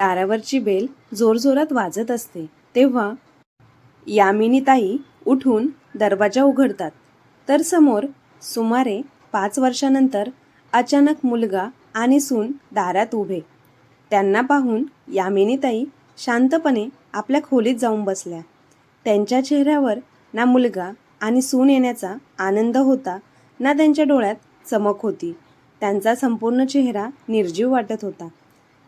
दारावरची bell जोरजोरात वाजत असते. तेव्हा यामिनीताई उठून दरवाजा उघडतात. तर समोर सुमारे पाच वर्षानंतर अचानक मुलगा आणि सून दारात उभे. त्यांना पाहून यामिनीताई शांतपणे आपल्या खोलीत जाऊन बसल्या. त्यांच्या चेहऱ्यावर ना मुलगा आणि सून येण्याचा आनंद होता ना त्यांच्या डोळ्यात चमक होती. त्यांचा संपूर्ण चेहरा निर्जीव वाटत होता.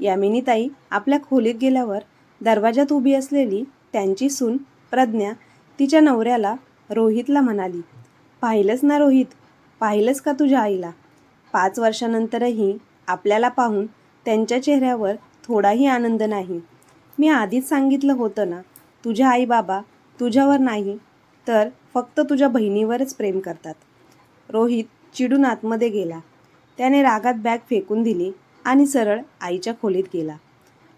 यामिनीताई आपल्या खोलीत गेल्यावर दरवाजात उभी असलेली त्यांची सून प्रज्ञा तिच्या नवऱ्याला रोहितला म्हणाली पाहिलंच ना रोहित? पाहिलंच का तुझ्या आईला? पाच वर्षानंतरही आपल्याला पाहून त्यांच्या चेहऱ्यावर थोडाही आनंद नाही. मी आधीच सांगितलं होतं ना तुझ्या आई बाबा तुझ्यावर नाही तर फक्त तुझ्या बहिणीवरच प्रेम करतात. रोहित चिडून आतमध्ये गेला. त्याने रागात बॅग फेकून दिली. आणि सरळ आईच्या खोलीत गेला.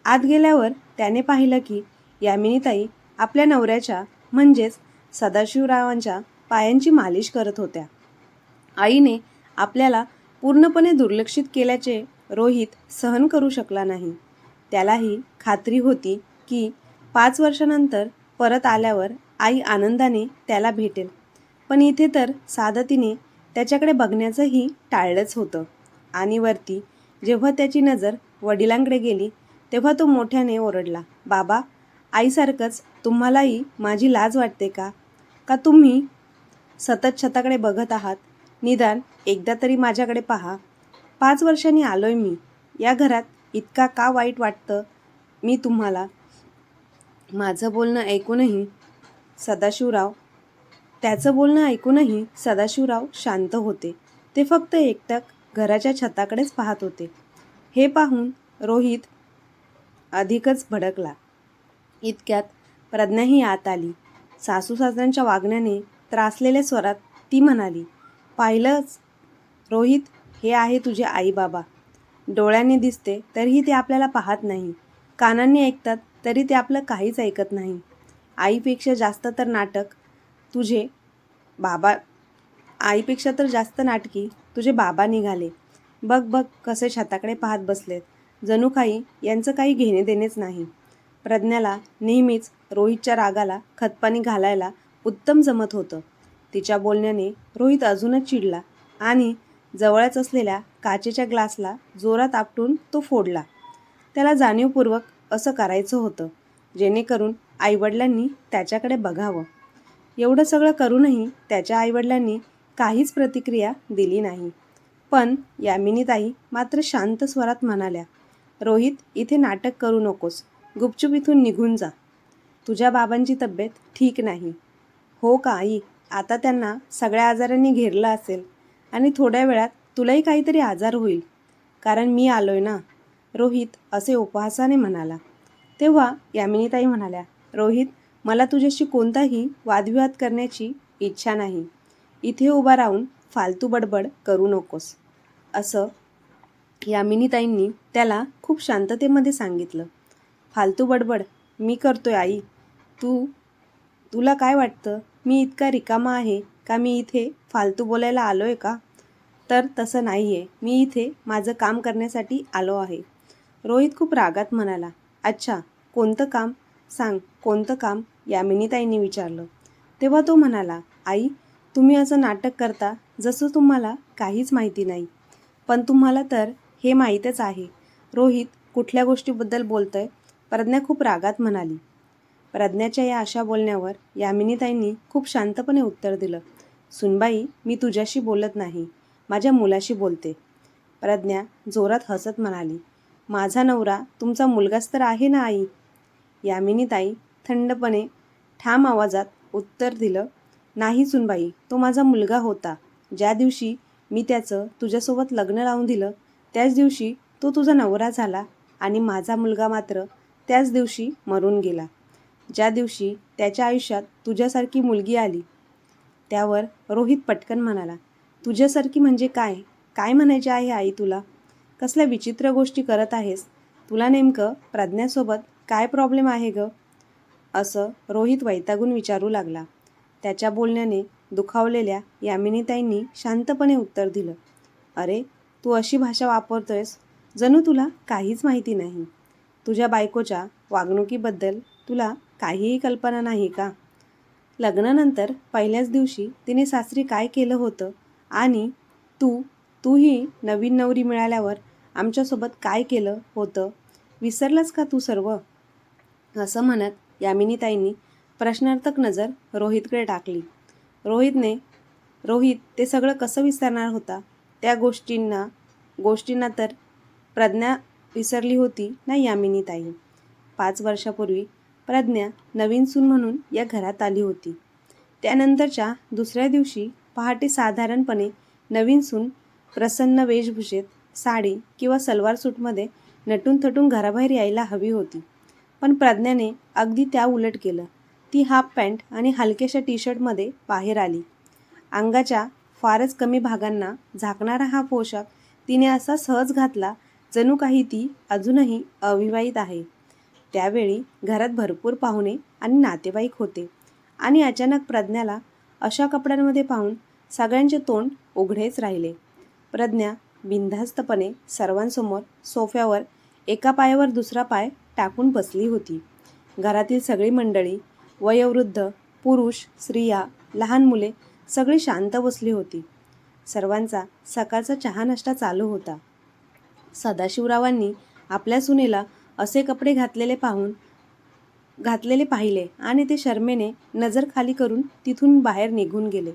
आत गेल्यावर त्याने पाहिलं की यामिनीताई आपल्या नवऱ्याच्या म्हणजेच सदाशिवरावांच्या पायांची मालिश करत होत्या. आईने आपल्याला पूर्णपणे दुर्लक्षित केल्याचे रोहित सहन करू शकला नाही. त्यालाही खात्री होती की पाच वर्षानंतर परत आल्यावर आई आनंदाने त्याला भेटेल. पण इथे तर साधं तिने त्याच्याकडे बघण्याचंही टाळलंच होतं. आणि वरती जेव्हा त्याची नजर वडिलांकडे गेली तेव्हा तो मोठ्याने ओरडला बाबा आईसारखंच तुम्हालाही माझी लाज वाटते का? का तुम्ही सतत छताकडे बघत आहात? निदान एकदा तरी माझ्याकडे पहा. पाच वर्षांनी आलोय मी. या घरात इतका का वाईट वाटतं? मी तुम्हाला माझं बोलणं ऐकूनही सदाशिवराव त्याचं बोलणं ऐकूनही सदाशिवराव शांत होते. ते फक्त एकटक घराच्या छताकडेच पाहत होते. हे पाहून रोहित अधिकच भडकला. इतक्यात प्रज्ञाही आत आली. सासू सासऱ्यांच्या वागण्याने त्रासलेल्या स्वरात ती म्हणाली पाहिलंच. रोहित हे आहे तुझे आईबाबा. डोळ्यांनी दिसते तरीही ते आपल्याला पाहत नाही. कानांनी ऐकतात तरी ते आपलं काहीच ऐकत नाही. आईपेक्षा जास्त तर नाटक तुझे बाबा आईपेक्षा तर जास्त नाटकी तुझे बाबा निघाले. बघ बघ कसे छताकडे पाहत बसलेत. जणू काही यांचं काही घेणे देणेच नाही. प्रज्ञाला नेहमीच रोहितच्या रागाला खतपाणी घालायला उत्तम जमत होतं. तिच्या बोलण्याने रोहित अजूनच चिडला आणि जवळच असलेल्या काचेच्या ग्लासला जोरात आपटून तो फोडला. त्याला जाणीवपूर्वक असं करायचं होतं जेणेकरून आईवडिलांनी त्याच्याकडे बघावं. एवढं सगळं करूनही त्याच्या आईवडिलांनी काहीच प्रतिक्रिया दिली नाही. पण यामिनीताई मात्र शांत स्वरात म्हणाल्या रोहित इथे नाटक करू नकोस. गुपचूप इथून निघून जा. तुझ्या बाबांची तब्येत ठीक नाही. हो का आई? आता त्यांना सगळ्या आजारांनी घेरलं असेल आणि थोड्या वेळात तुलाही काहीतरी आजार होईल. कारण मी आलोय ना. रोहित असे उपहासाने म्हणाला. तेव्हा यामिनीताई म्हणाल्या रोहित मला तुझ्याशी कोणताही वादविवाद करण्याची इच्छा नाही. इथे उभा राहून फालतू बडबड करू नकोस. असं यामिनीताईंनी त्याला खूप शांततेमध्ये सांगितलं. फालतू बडबड मी करतोय आई. तू तुला काय वाटतं? मी इतका रिकामा आहे का मी इथे फालतू बोलायला आलो आहे का? तर तसं नाही आहे मी इथे माझं काम करण्यासाठी आलो आहे. रोहित खूप रागात म्हणाला अच्छा कोणतं काम? सांग कोणतं काम? यामिनीताईंनी विचारलं. तेव्हा तो म्हणाला आई तुम्ही असं नाटक करता जसं तुम्हाला काहीच माहिती नाही. पण तुम्हाला तर हे माहीतच आहे. रोहित कुठल्या गोष्टीबद्दल बोलतोय? प्रज्ञा खूप रागात म्हणाली. प्रज्ञाच्या या अशा बोलण्यावर यामिनीताईंनी खूप शांतपणे उत्तर दिलं. सुनबाई मी तुझ्याशी बोलत नाही. माझ्या मुलाशी बोलते. प्रज्ञा जोरात हसत म्हणाली. माझा नवरा तुमचा मुलगाच तर आहे ना आई? यामिनीताई थंडपणे ठाम आवाजात उत्तर दिलं. नाही सुनबाई तो माझा मुलगा होता. ज्या दिवशी मी त्याचं तुझ्यासोबत लग्न लावून दिलं त्याच दिवशी तो तुझा नवरा झाला आणि माझा मुलगा मात्र त्याच दिवशी मरून गेला. ज्या दिवशी त्याच्या आयुष्यात तुझ्यासारखी मुलगी आली त्यावर रोहित पटकन म्हणाला तुझ्यासारखी म्हणजे काय? काय म्हणायचे आहे आई तुला? कसल्या विचित्र गोष्टी करत आहेस? तुला नेमकं प्रज्ञासोबत काय प्रॉब्लेम आहे ग? असं रोहित वैतागून विचारू लागला. त्याच्या बोलण्याने दुखावलेल्या यामिनीताईंनी शांतपणे उत्तर दिलं. अरे तू अशी भाषा वापरतोयस? जणू तुला काहीच माहिती नाही. तुझ्या बायकोच्या वागणुकीबद्दल तुला काहीही कल्पना नाही का? लग्नानंतर पहिल्याच दिवशी तिने सासरी काय केलं होतं? आणि तू तूही नवीन नवरी मिळाल्यावर आमच्यासोबत काय केलं होतं? विसरलंस का तू सर्व? असं म्हणत यामिनीताईंनी प्रश्नार्थक नजर रोहितकडे टाकली. रोहितने रोहित ते सगळं कसं विसरणार होता? त्या गोष्टींना गोष्टींना तर प्रज्ञा विसरली होती ना यामिनीताई पाच वर्षापूर्वी प्रज्ञा नवीन सून म्हणून या घरात आली होती. त्यानंतरच्या दुसऱ्या दिवशी पहाटे साधारणपणे नवीन सून प्रसन्न वेशभूषेत साडी किंवा सलवार सूटमध्ये नटून थटून घराबाहेर यायला हवी होती. पण प्रज्ञाने अगदी त्या उलट केलं. ती हाफ पॅन्ट आणि हलक्याशा टी शर्टमध्ये बाहेर आली. अंगाच्या फारच कमी भागांना झाकणारा हा पोशाख तिने असा सहज घातला जणू काही ती अजूनही अविवाहित आहे. त्यावेळी घरात भरपूर पाहुणे आणि नातेवाईक होते आणि अचानक प्रज्ञाला अशा कपड्यांमध्ये पाहून सगळ्यांचे तोंड उघडेच राहिले. प्रज्ञा बिनधास्तपणे सर्वांसमोर सोफ्यावर एका पायावर दुसरा पाय टाकून बसली होती. घरातील सगळी मंडळी वयोवृद्ध पुरुष स्त्रिया लहान मुले सगळी शांत बसली होती. सर्वांचा सकाळचा चहा नाश्ता चालू होता. सदाशिवरावांनी आपल्या सुनेला असे कपडे घातलेले पाहून घातलेले पाहिले आणि ते शर्मेने नजर खाली करून तिथून बाहेर निघून गेले.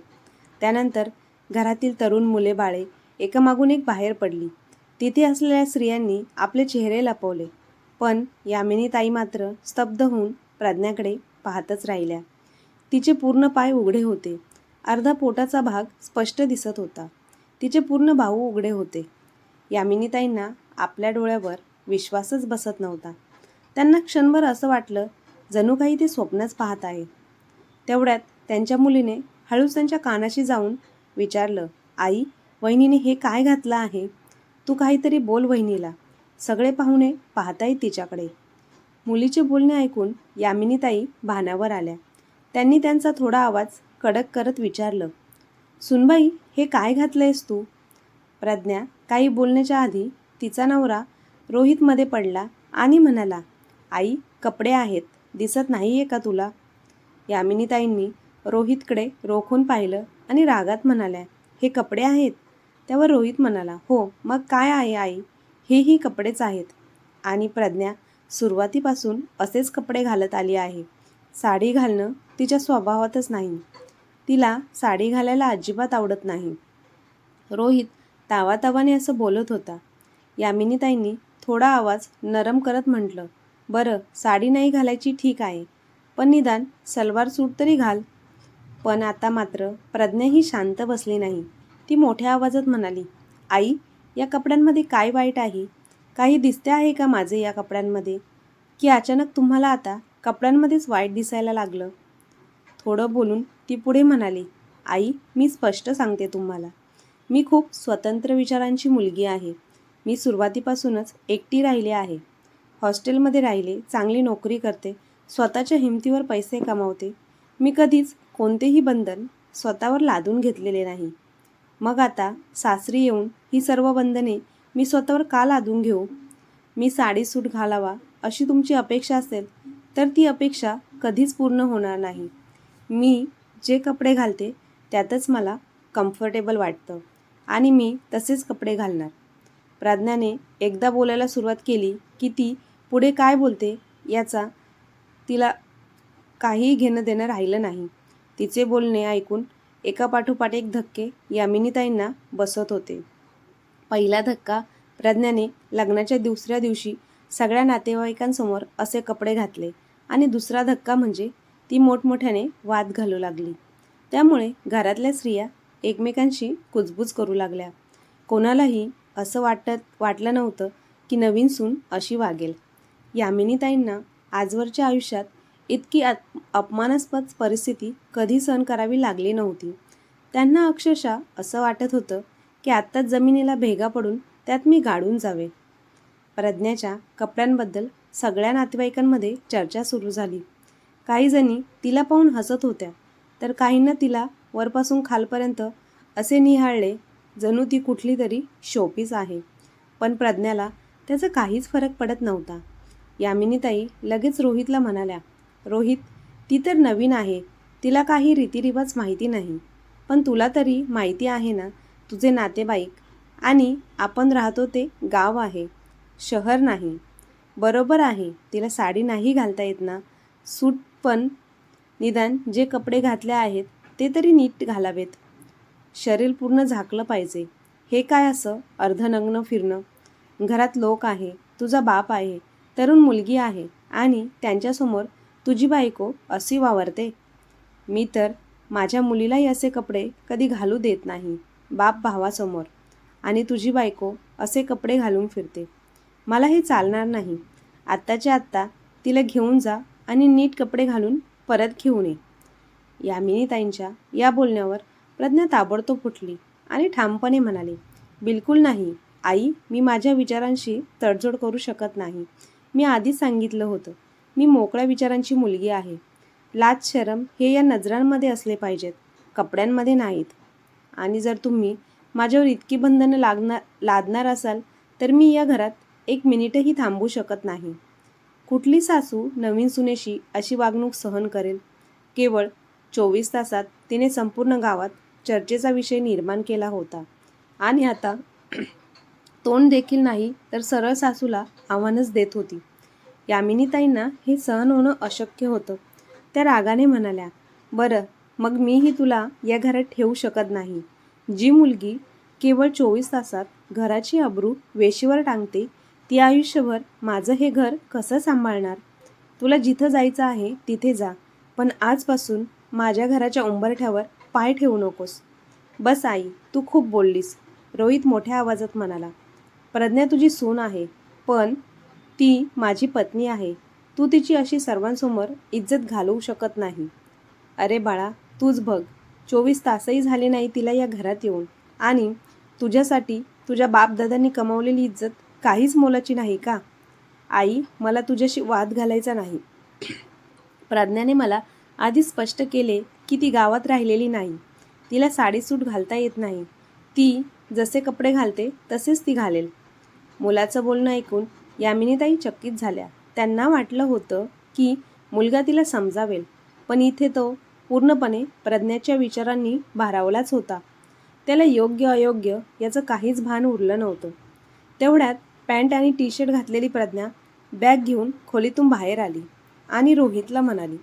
त्यानंतर घरातील तरुण मुले बाळे एकामागून एक बाहेर पडली. तिथे असलेल्या स्त्रियांनी आपले चेहरे लपवले. पण यामिनीताई मात्र स्तब्ध होऊन प्रज्ञाकडे पाहतच राहिल्या. तिचे पूर्ण पाय उघडे होते. अर्धा पोटाचा भाग स्पष्ट दिसत होता. तिचे पूर्ण भाऊ उघडे होते. यामिनीताईंना आपल्या डोळ्यावर विश्वासच बसत नव्हता. त्यांना क्षणभर असं वाटलं जणू काही ते स्वप्नच पाहत आहे. तेवढ्यात त्यांच्या मुलीने हळूच त्यांच्या कानाशी जाऊन विचारलं आई वहिनीने हे काय घातलं आहे? तू काहीतरी बोल वहिनीला. सगळे पाहुणे पाहतायत तिच्याकडे. मुलीचे बोलणे ऐकून यामिनीताई भानावर आल्या. त्यांनी त्यांचा थोडा आवाज कडक करत विचारलं सुनबाई हे काय घातलंयस तू? प्रज्ञा काही बोलण्याच्या आधी तिचा नवरा रोहितमध्ये पडला आणि म्हणाला आई कपडे आहेत दिसत नाही आहे का तुला? यामिनीताईंनी रोहितकडे रोखून पाहिलं आणि रागात म्हणाल्या हे कपडे आहेत? त्यावर रोहित म्हणाला हो मग काय आहे आई? हेही कपडेच आहेत. आणि प्रज्ञा सुरुवातीपासून असेच कपडे घालत आली आहे. साडी घालणं तिच्या स्वभावातच नाही. तिला साडी घालायला अजिबात आवडत नाही. रोहित तावातावाने असं बोलत होता. यामिनीताईंनी थोडा आवाज नरम करत म्हटलं बरं साडी नाही घालायची ठीक आहे पण निदान सलवार सूट तरी घाल. पण आता मात्र प्रज्ञा ही शांत बसली नाही. ती मोठ्या आवाजात म्हणाली आई या कपड्यांमध्ये काय वाईट आहे? काही दिसते आहे का माझे या कपड्यांमध्ये? की अचानक तुम्हाला आता कपड्यांमध्येच वाईट दिसायला लागलं? थोडं बोलून ती पुढे म्हणाली आई मी स्पष्ट सांगते तुम्हाला. मी खूप स्वतंत्र विचारांची मुलगी आहे. मी सुरुवातीपासूनच एकटी राहिले आहे. हॉस्टेलमध्ये राहिले चांगली नोकरी करते स्वतःच्या हिमतीवर पैसे कमावते. मी कधीच कोणतेही बंधन स्वतःवर लादून घेतलेले नाही. मग आता सासरी येऊन ही सर्व बंधने मी स्वतःवर का लादून घेऊ? मी साडी सूट घालावा अशी तुमची अपेक्षा असेल तर ती अपेक्षा कधीच पूर्ण होणार नाही. मी जे कपडे घालते त्यातच मला कम्फर्टेबल वाटतं. आणि मी तसेच कपडे घालणार. प्रज्ञाने एकदा बोलायला सुरुवात केली की ती पुढे काय बोलते याचा तिला काहीही घेणं देणं राहिलं नाही. तिचे बोलणे ऐकून एका पाठोपाठ एक धक्के यामिनीताईंना बसत होते. पहिला धक्का प्रज्ञाने लग्नाच्या दुसऱ्या दिवशी सगळ्या नातेवाईकांसमोर असे कपडे घातले आणि दुसरा धक्का म्हणजे ती मोठमोठ्याने वाद घालू लागली. त्यामुळे घरातल्या स्त्रिया एकमेकांशी कुजबूज करू लागल्या. कोणालाही असं वाटत वाटलं नव्हतं की नवीन सून अशी वागेल. यामिनीताईंना आजवरच्या आयुष्यात इतकी अपमानास्पद परिस्थिती कधी सहन करावी लागली नव्हती. त्यांना अक्षरशः असं वाटत होतं की आत्ताच जमिनीला भेगा पडून त्यात मी गाडून जावे. प्रज्ञाच्या कपड्यांबद्दल सगळ्या नातेवाईकांमध्ये चर्चा सुरू झाली. काही जणी तिला पाहून हसत होत्या तर काहींना तिला वरपासून खालपर्यंत असे निहाळले जणू ती कुठली तरी शोपीस आहे. पण प्रज्ञाला त्याचा काहीच फरक पडत नव्हता. यामिनीताई लगेच रोहितला म्हणाल्या रोहित ती तर नवीन आहे. तिला काही रीतिरिवाज माहिती नाही. पण तुला तरी माहिती आहे ना तुझे नातेवाईक आणि आपण राहतो ते गाव आहे शहर नाही. बरोबर आहे तिला साडी नाही घालता येत ना? सूट पण निदान जे कपडे घातले आहेत ते तरी नीट घालावेत. शरीर पूर्ण झाकलं पाहिजे. हे काय असं? अर्धनग्न फिरणं. घरात लोक आहे तुझा बाप आहे तरुण मुलगी आहे आणि त्यांच्यासमोर तुझी बायको अशी वावरते. मी तर माझ्या मुलीलाही असे कपडे कधी घालू देत नाही. बाप भावासमोर. आणि तुझी बायको असे कपडे घालून फिरते. मला हे चालणार नाही. आत्ताच्या आत्ता तिला घेऊन जा आणि नीट कपडे घालून परत घेऊन ये. यामिनीताईंच्या या बोलण्यावर प्रज्ञा ताबडतोब फुटली आणि ठामपणे म्हणाली बिलकुल नाही. आई मी माझ्या विचारांशी तडजोड करू शकत नाही. मी आधीच सांगितलं होतं. मी मोकळ्या विचारांची मुलगी आहे. लाज शरम हे या नजरांमध्ये असले पाहिजेत. कपड्यांमध्ये नाहीत. आणि जर तुम्ही माझ्यावर इतकी बंधनं लागणार लादणार असाल तर मी या घरात एक मिनिटही थांबू शकत नाही. कुठली सासू नवीन सुनेशी अशी वागणूक सहन करेल? केवळ चोवीस तासात तिने संपूर्ण गावात चर्चेचा विषय निर्माण केला होता. आणि आता तोंड देखील नाही तर सरळ सासूला आव्हानच देत होती. यामिनीताईंना हे सहन होणं अशक्य होतं. त्या रागाने म्हणाल्या बरं मग मीही तुला या घरात ठेवू शकत नाही. जी मुलगी केवळ चोवीस तासात घराची अब्रू वेशीवर टांगते ती आयुष्यभर माझं हे घर कसं सांभाळणार? तुला जिथं जायचं आहे तिथे जा पण आजपासून माझ्या घराच्या उंबरठ्यावर पाय ठेवू नकोस. बस आई तू खूप बोललीस रोहित मोठ्या आवाजात म्हणाला. प्रज्ञा तुझी सून आहे पण ती माझी पत्नी आहे. तू तिची अशी सर्वांसमोर इज्जत घालवू शकत नाही. अरे बाळा तूच बघ. चोवीस तासही झाले नाही तिला या घरात येऊन. आणि तुझ्यासाठी तुझ्या बापदादांनी कमावलेली इज्जत काहीच मोलाची नाही का? आई मला तुझ्याशी वाद घालायचा नाही. प्रज्ञाने मला आधी स्पष्ट केले की ती गावात राहिलेली नाही. तिला साडीसूट घालता येत नाही. ती जसे कपडे घालते तसेच ती घालेल. मुलाचं बोलणं ऐकून यामिनीताई चकित झाल्या. त्यांना वाटलं होतं की मुलगा तिला समजावेल पण इथे तो पूर्णपणे प्रज्ञाच्या विचारांनी भारावलाच होता. त्याला योग्य अयोग्य याचं काहीच भान उरलं नव्हतं. तेवढ्यात पॅन्ट आणि टी शर्ट घातलेली प्रज्ञा बॅग घेऊन खोलीतून बाहेर आली आणि रोहितला म्हणाली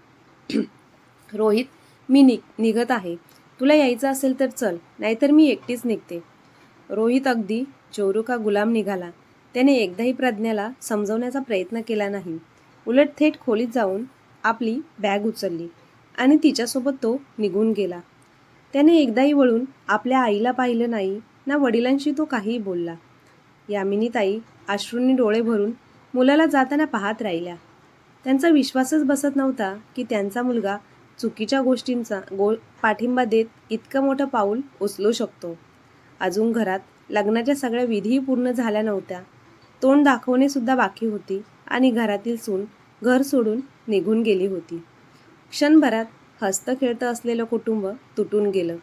रोहित मी निघ निघत आहे. तुला यायचं असेल तर चल नाहीतर मी एकटीच निघते. रोहित अगदी चोरू का गुलाम निघाला. त्याने एकदाही प्रज्ञाला समजवण्याचा प्रयत्न केला नाही. उलट थेट खोलीत जाऊन आपली बॅग उचलली. आणि तिच्यासोबत तो निघून गेला. त्याने एकदाही वळून आपल्या आईला पाहिलं नाही ना वडिलांशी तो काहीही बोलला. यामिनीताई अश्रूंनी डोळे भरून मुलाला जाताना पाहत राहिल्या. त्यांचा विश्वासच बसत नव्हता की त्यांचा मुलगा चुकीच्या गोष्टींचा गो पाठिंबा देत इतकं मोठं पाऊल उचलू शकतो. अजून घरात लग्नाच्या सगळ्या विधीही पूर्ण झाल्या नव्हत्या. तोंड दाखवणेसुद्धा बाकी होती आणि घरातील सून घर सोडून निघून गेली होती. क्षणभरात हस्त खेळतं असलेलं कुटुंब तुटून गेलं.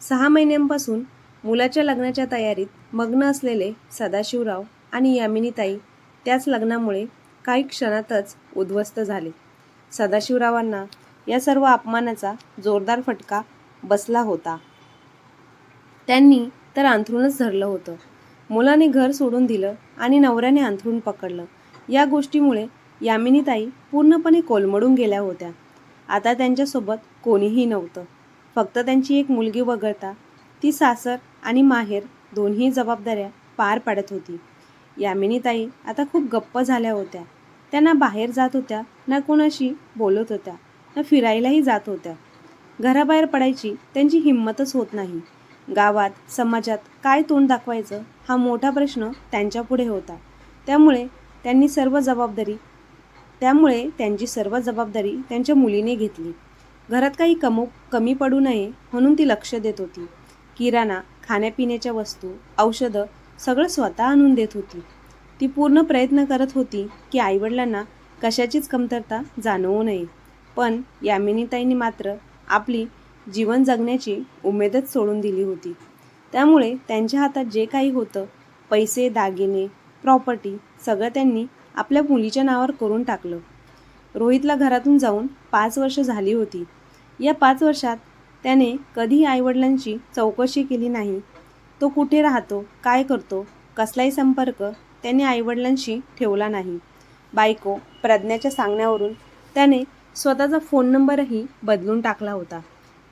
सहा महिन्यांपासून मुलाच्या लग्नाच्या तयारीत मग्न असलेले सदाशिवराव आणि यामिनीताई त्याच लग्नामुळे काही क्षणातच उद्ध्वस्त झाले. सदाशिवरावांना या सर्व अपमानाचा जोरदार फटका बसला होता. त्यांनी तर अंथरूणच धरलं होतं. मुलाने घर सोडून दिलं आणि नवऱ्याने अंथरूण पकडलं. या गोष्टीमुळे यामिनीताई पूर्णपणे कोलमडून गेल्या होत्या. आता त्यांच्यासोबत कोणीही नव्हतं. फक्त त्यांची एक मुलगी वगळता ती सासर आणि माहेर दोन्ही जबाबदाऱ्या पार पाडत होती. यामिनीताई आता खूप गप्प झाल्या होत्या. त्यांना बाहेर जात होत्या ना कोणाशी बोलत होत्या ना फिरायलाही जात होत्या. घराबाहेर पडायची त्यांची हिंमतच होत नाही. गावात समाजात काय तोंड दाखवायचं हा मोठा प्रश्न त्यांच्यापुढे होता. त्यामुळे त्यांनी सर्व जबाबदारी त्यामुळे त्यांची सर्व जबाबदारी त्यांच्या मुलीने घेतली. घरात काही कमो कमी पडू नये म्हणून ती लक्ष देत होती. किराणा खाण्यापिण्याच्या वस्तू औषधं सगळं स्वतः आणून देत होती. ती पूर्ण प्रयत्न करत होती की आईवडिलांना कशाचीच कमतरता जाणवू नये. पण यामिनीताईंनी मात्र आपली जीवन जगण्याची उमेदच सोडून दिली होती. त्यामुळे त्यांच्या हातात जे काही होतं पैसे दागिने प्रॉपर्टी सगळं त्यांनी आपल्या मुलीच्या नावावर करून टाकलं. रोहितला घरातून जाऊन पाच वर्ष झाली होती. या पाच वर्षात त्याने कधीही आईवडिलांची चौकशी केली नाही. तो कुठे राहतो काय करतो कसलाही संपर्क त्याने आईवडिलांशी ठेवला नाही. बायको प्रज्ञाच्या सांगण्यावरून त्याने स्वतःचा फोन नंबरही बदलून टाकला होता.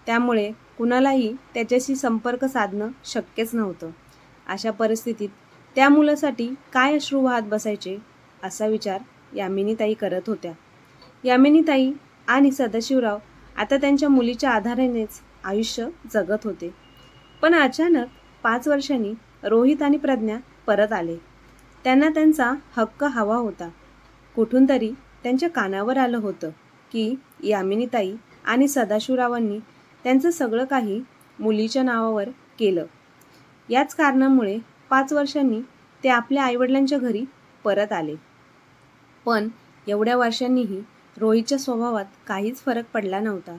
त्यामुळे कुणालाही त्याच्याशी संपर्क साधणं शक्यच नव्हतं. अशा परिस्थितीत त्या मुलासाठी काय अश्रू वाहत बसायचे? असा विचार यामिनीताई करत होत्या. यामिनीताई आणि सदाशिवराव आता त्यांच्या मुलीच्या आधारानेच आयुष्य जगत होते. पण अचानक पाच वर्षांनी रोहित आणि प्रज्ञा परत आले. त्यांना त्यांचा हक्क हवा होता. कुठून तरी त्यांच्या कानावर आलं होतं की यामिनीताई आणि सदाशिवरावांनी त्यांचं सगळं काही मुलीच्या नावावर केलं. याच कारणामुळे पाच वर्षांनी ते आपल्या आईवडिलांच्या घरी परत आले. पण एवढ्या वर्षांनीही रोहितच्या स्वभावात काहीच फरक पडला नव्हता.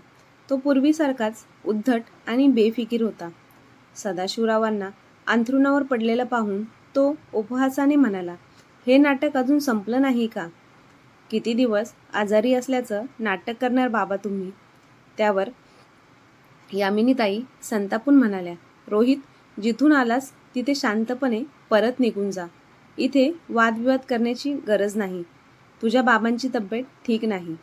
तो पूर्वीसारखाच उद्धट आणि बेफिकीर होता. सदाशिवरावांना अंथरुणावर पडलेलं पाहून तो उपहासाने म्हणाला हे नाटक अजून संपलं नाही का? किती दिवस आजारी असल्याचं नाटक करणार बाबा तुम्ही. त्यावर यामिनीताई संतापून म्हणाल्या रोहित जिथून आलास तिथे शांतपणे परत निघून जा. इथे वादविवाद करण्याची गरज नाही. तुझ्या बाबांची तब्येत ठीक नाही.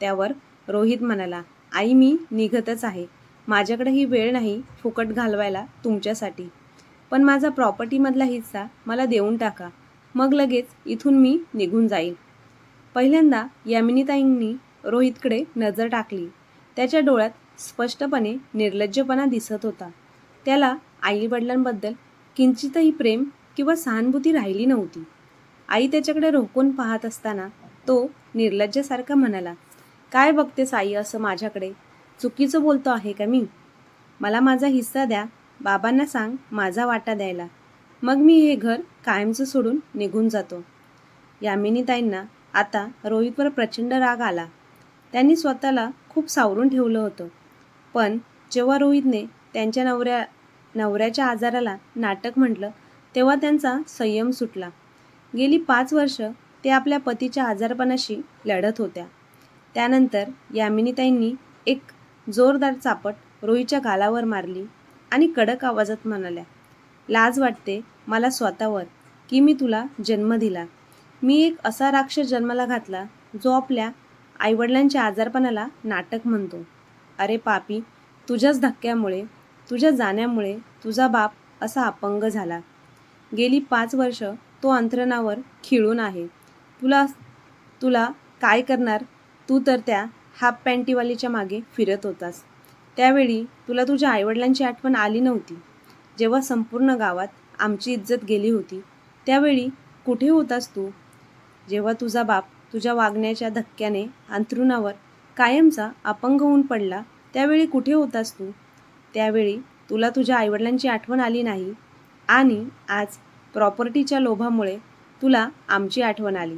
त्यावर रोहित म्हणाला आई मी निघतच आहे. माझ्याकडे ही वेळ नाही फुकट घालवायला तुमच्यासाठी. पण माझा प्रॉपर्टीमधला हिस्सा मला देऊन टाका. मग लगेच इथून मी निघून जाईल. पहिल्यांदा यामिनीताईंनी रोहितकडे नजर टाकली. त्याच्या डोळ्यात स्पष्टपणे निर्लज्जपणा दिसत होता. त्याला आईवडिलांबद्दल किंचितही प्रेम किंवा सहानुभूती राहिली नव्हती. आई त्याच्याकडे रोखून पाहत असताना तो निर्लज्जसारखा म्हणाला काय बघतेस आई असं माझ्याकडे? चुकीचं बोलतो आहे का मी? मला माझा हिस्सा द्या. बाबांना सांग माझा वाटा द्यायला. मग मी हे घर कायमचं सोडून निघून जातो. यामिनीताईंना आता रोहितवर प्रचंड राग आला. त्यांनी स्वतःला खूप सावरून ठेवलं होतं. पण जेव्हा रोहितने त्यांच्या नवऱ्या नवऱ्याच्या आजाराला नाटक म्हटलं तेव्हा त्यांचा संयम सुटला. गेली पाच वर्ष ते आपल्या पतीच्या आजारपणाशी लढत होत्या. त्यानंतर यामिनीताईंनी एक जोरदार चापट रोईच्या गालावर मारली आणि कडक आवाजात म्हणाल्या लाज वाटते मला स्वतःवर की मी तुला जन्म दिला. मी एक असा राक्षस जन्माला घातला जो आपल्या आईवडिलांच्या आजारपणाला नाटक म्हणतो. अरे पापी तुझ्याच धक्क्यामुळे तुझ्या जाण्यामुळे तुझा बाप असा अपंग झाला. गेली पाच वर्ष तो अंथरणावर खिळून आहे. तुला तुला काय करणार? तू तर त्या हाफ पॅन्टीवालीच्या मागे फिरत होतास. त्यावेळी तुला तुझ्या आईवडिलांची आठवण आली नव्हती. जेव्हा संपूर्ण गावात आमची इज्जत गेली होती त्यावेळी कुठे होतास तू? जेव्हा तुझा बाप तुझ्या वागण्याच्या धक्क्याने अंथरुणावर कायमचा अपंग होऊन पडला त्यावेळी कुठे होतास तू? त्यावेळी तुला तुझ्या आईवडिलांची आठवण आली नाही. आणि आज प्रॉपर्टीच्या लोभामुळे तुला आमची आठवण आली.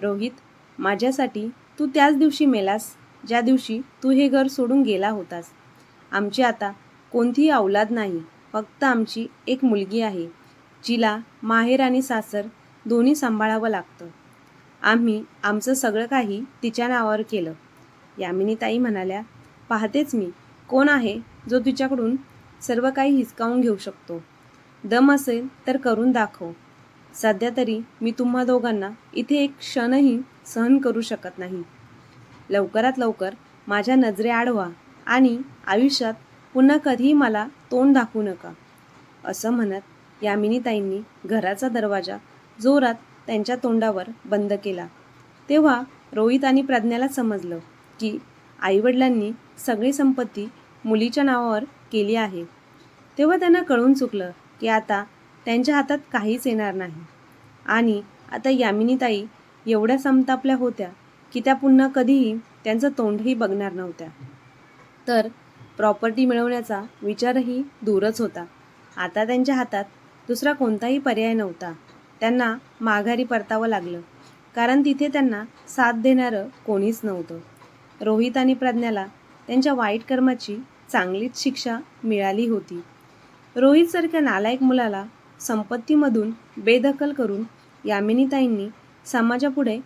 रोहित माझ्यासाठी तू त्याच दिवशी मेलास ज्या दिवशी तू हे घर सोडून गेला होतास. आमची आता कोणतीही अवलाद नाही फक्त आमची एक मुलगी आहे जिला माहेर आणि सासर दोन्ही सांभाळावं लागतं. आम्ही आमचं सगळं काही तिच्या नावावर केलं. यामिनीताई म्हणाल्या पाहतेच मी कोण आहे जो तिच्याकडून सर्व काही हिसकावून घेऊ शकतो? दम असेल तर करून दाखव. सध्या तरी मी तुम्हा दोघांना इथे एक क्षणही सहन करू शकत नाही. लवकरात लवकर माझ्या नजरे आडवा आणि आयुष्यात पुन्हा कधीही मला तोंड दाखवू नका. असं म्हणत यामिनीताईंनी घराचा दरवाजा जोरात त्यांच्या तोंडावर बंद केला. तेव्हा रोहित आणि प्रज्ञाला समजलं की आईवडिलांनी सगळी संपत्ती मुलीच्या नावावर केली आहे. तेव्हा त्यांना कळून चुकलं की आता त्यांच्या हातात काहीच येणार नाही. आणि आता यामिनीताई एवढ्या संतापल्या होत्या की त्या पुन्हा कधीही त्यांचं तोंडही बघणार नव्हत्या. तर प्रॉपर्टी मिळवण्याचा विचारही दूरच होता. आता त्यांच्या हातात दुसरा कोणताही पर्याय नव्हता. त्यांना माघारी परतावं लागलं. कारण तिथे त्यांना साथ देणारं कोणीच नव्हतं. रोहित आणि प्रज्ञाला त्यांच्या वाईट कर्माची चांगलीच शिक्षा मिळाली होती. रोहितसारख्या नालायक मुलाला संपत्तीमधून बेदखल करून यामिनीताईंनी समाजापुढे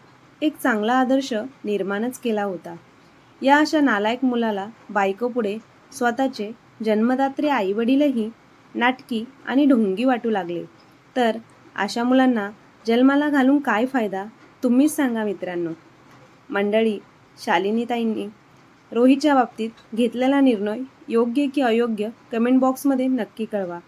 एक चांगला आदर्श निर्माणच केला होता. या अशा नालायक मुलाला बायकोपुढे स्वतःचे जन्मदात्री आईवडीलही नाटकी आणि ढोंगी वाटू लागले. तर अशा मुलांना जन्माला घालून काय फायदा? तुम्हीच सांगा मित्रांनो. मंडळी शालिनीताईंनी रोहीच्या बाबतीत घेतलेला निर्णय योग्य की अयोग्य कमेंट बॉक्समध्ये नक्की कळवा.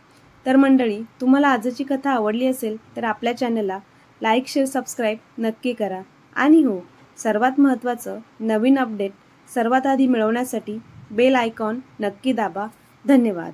तर मंडळी तुम्हाला आजची कथा आवडली असेल तर आपल्या चॅनलला लाईक शेअर सबस्क्राईब नक्की करा. आणि हो सर्वात महत्त्वाचं नवीन अपडेट सर्वात आधी मिळवण्यासाठी बेल आयकॉन नक्की दाबा. धन्यवाद.